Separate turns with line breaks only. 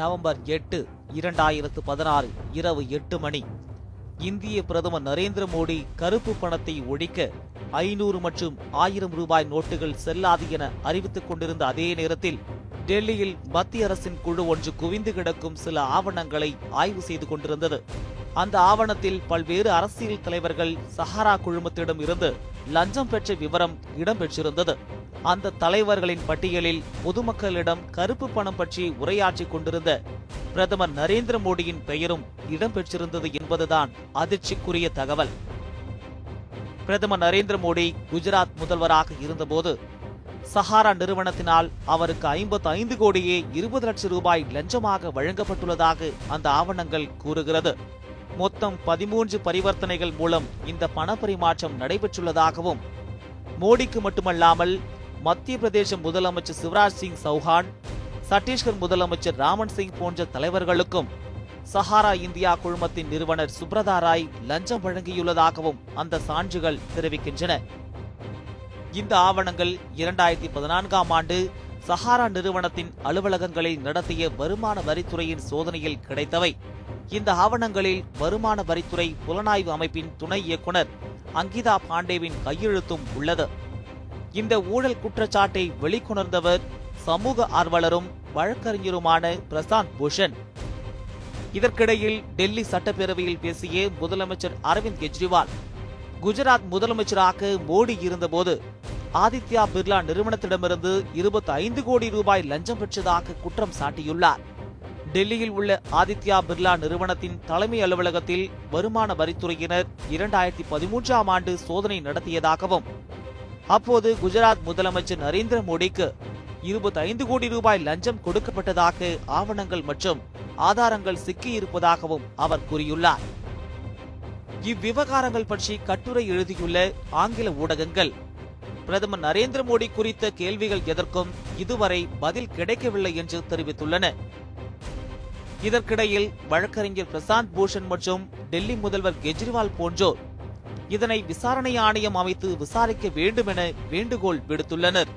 November எட்டு இரண்டாயிரத்து பதினாறு இரவு எட்டு மணி. இந்திய பிரதமர் நரேந்திர மோடி கருப்பு பணத்தை ஒழிக்க ஐநூறு மற்றும் ஆயிரம் ரூபாய் நோட்டுகள் செல்லாது என அறிவித்துக் கொண்டிருந்த அதே நேரத்தில் டெல்லியில் மத்திய அரசின் குழு ஒன்று குவிந்து கிடக்கும் சில ஆவணங்களை ஆய்வு செய்து கொண்டிருந்தது. அந்த ஆவணத்தில் பல்வேறு அரசியல் தலைவர்கள் சஹாரா குழுமத்திடம் இருந்து லஞ்சம் பெற்ற விவரம் இடம்பெற்றிருந்தது. அந்த தலைவர்களின் பட்டியலில் பொதுமக்களிடம் கருப்பு பணம் பற்றி உரையாற்றிக் கொண்டிருந்த பிரதமர் நரேந்திர மோடியின் பெயரும் இடம்பெற்றிருந்தது என்பதுதான் அதிர்ச்சிக்குரிய தகவல். பிரதமர் நரேந்திர மோடி குஜராத் முதல்வராக இருந்தபோது சஹாரா நிறுவனத்தினால் அவருக்கு ஐம்பத்தி ஐந்து கோடியே இருபது லட்சம் ரூபாய் லஞ்சமாக வழங்கப்பட்டுள்ளதாக அந்த ஆவணங்கள் கூறுகிறது. மொத்தம் பதிமூன்று பரிவர்த்தனைகள் மூலம் இந்த பணப்பரிமாற்றம் நடைபெற்றுள்ளதாகவும் மோடிக்கு மட்டுமல்லாமல் மத்திய பிரதேச முதலமைச்சர் சிவராஜ் சிங் சௌஹான் சத்தீஸ்கர் முதலமைச்சர் ராமன் சிங் போன்ற தலைவர்களுக்கும் சஹாரா இந்தியா குழுமத்தின் நிறுவனர் சுப்ரதா ராய் லஞ்சம் வழங்கியுள்ளதாகவும் அந்த சான்றுகள் தெரிவிக்கின்றன. இந்த ஆவணங்கள் இரண்டாயிரத்தி பதினான்காம் ஆண்டு சஹாரா நிறுவனத்தின் அலுவலகங்களில் நடத்திய வருமான வரித்துறையின் சோதனையில் கிடைத்தவை. இந்த ஆவணங்களில் வருமான வரித்துறை புலனாய்வு அமைப்பின் துணை இயக்குனர் அங்கிதா பாண்டேவின் கையெழுத்தும் உள்ளது. இந்த ஊழல் குற்றச்சாட்டை வெளிக்கொணர்ந்தவர் சமூக ஆர்வலரும் வழக்கறிஞருமான பிரசாந்த் பூஷன். இதற்கிடையில் டெல்லி சட்டப்பேரவையில் பேசிய முதலமைச்சர் அரவிந்த் கெஜ்ரிவால் குஜராத் முதலமைச்சராக மோடி இருந்தபோது ஆதித்யா பிர்லா நிறுவனத்திடமிருந்து இருபத்தி ஐந்து கோடி ரூபாய் லஞ்சம் பெற்றதாக குற்றம் சாட்டியுள்ளார். டெல்லியில் உள்ள ஆதித்யா பிர்லா நிறுவனத்தின் தலைமை அலுவலகத்தில் வருமான வரித்துறையினர் இரண்டாயிரத்தி பதிமூன்றாம் ஆண்டு சோதனை நடத்தியதாகவும் அப்போது குஜராத் முதலமைச்சர் நரேந்திர மோடிக்கு இருபத்தி ஐந்து கோடி ரூபாய் லஞ்சம் கொடுக்கப்பட்டதாக ஆவணங்கள் மற்றும் ஆதாரங்கள் சிக்கியிருப்பதாகவும் அவர் கூறியுள்ளார். இவ்விவகாரங்கள் பற்றி கட்டுரை எழுதியுள்ள ஆங்கில ஊடகங்கள் பிரதமர் நரேந்திர மோடி குறித்த கேள்விகள் எதற்கும் இதுவரை பதில் கிடைக்கவில்லை என்று தெரிவித்துள்ளன. இதற்கிடையில் வழக்கறிஞர் பிரசாந்த் பூஷன் மற்றும் டெல்லி முதல்வர் கெஜ்ரிவால் போன்றோர் இதனை விசாரணை ஆணையம் அமைத்து விசாரிக்க வேண்டும் என வேண்டுகோள் விடுத்துள்ளனர்.